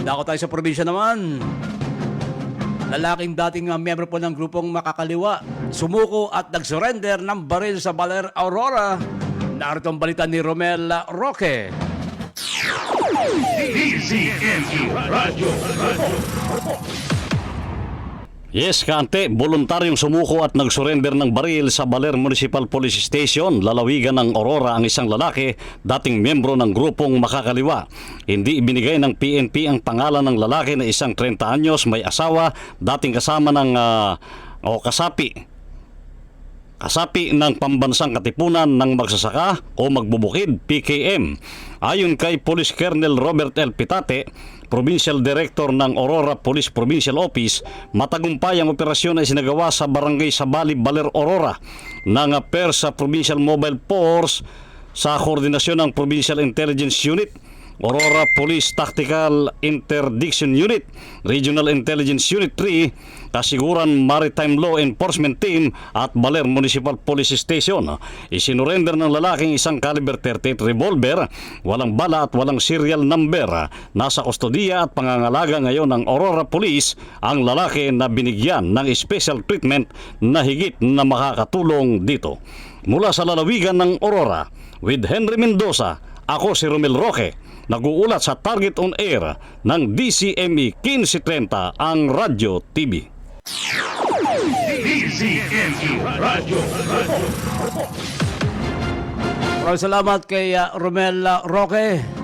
Dako tayo sa probinsya naman. Lalaking dating uh, miyembro po ng grupong makakaliwa, sumuko at nag-surrender ng baril sa Baler Aurora. Narito ang balita ni Romel Roque. DZME Radio. Yes, kaante, voluntaryong sumuko at nagsurrender ng baril sa Baler Municipal Police Station, lalawigan ng Aurora ang isang lalaki, dating miyembro ng grupong makakaliwa. Hindi ibinigay ng PNP ang pangalan ng lalaki na isang 30 anyos, may asawa, dating kasama ng ah, o kasapi kasapi ng pambansang katipunan ng magsasaka o magbubukid PKM. Ayon kay Police Colonel Robert L. Pitate, Provincial Director ng Aurora Police Provincial Office, matagumpay ang operasyon ay sinagawa sa barangay Sabali, Baler, Aurora ng PERSA Provincial Mobile Force sa koordinasyon ng Provincial Intelligence Unit Aurora Police Tactical Interdiction Unit, Regional Intelligence Unit 3, Kasiguran Maritime Law Enforcement Team at Baler Municipal Police Station. Isinurrender ng lalaking isang caliber 38 revolver, walang bala at walang serial number. Nasa kustodiya at pangangalaga ngayon ng Aurora Police ang lalaki na binigyan ng special treatment na higit na makakatulong dito. Mula sa lalawigan ng Aurora, with Henry Mendoza, ako si Romel Roque, nag-uulat sa Target on Air ng DCME 1530 ang Radyo TV. DZME Radio. Maraming salamat kay uh, Romel uh, Roque.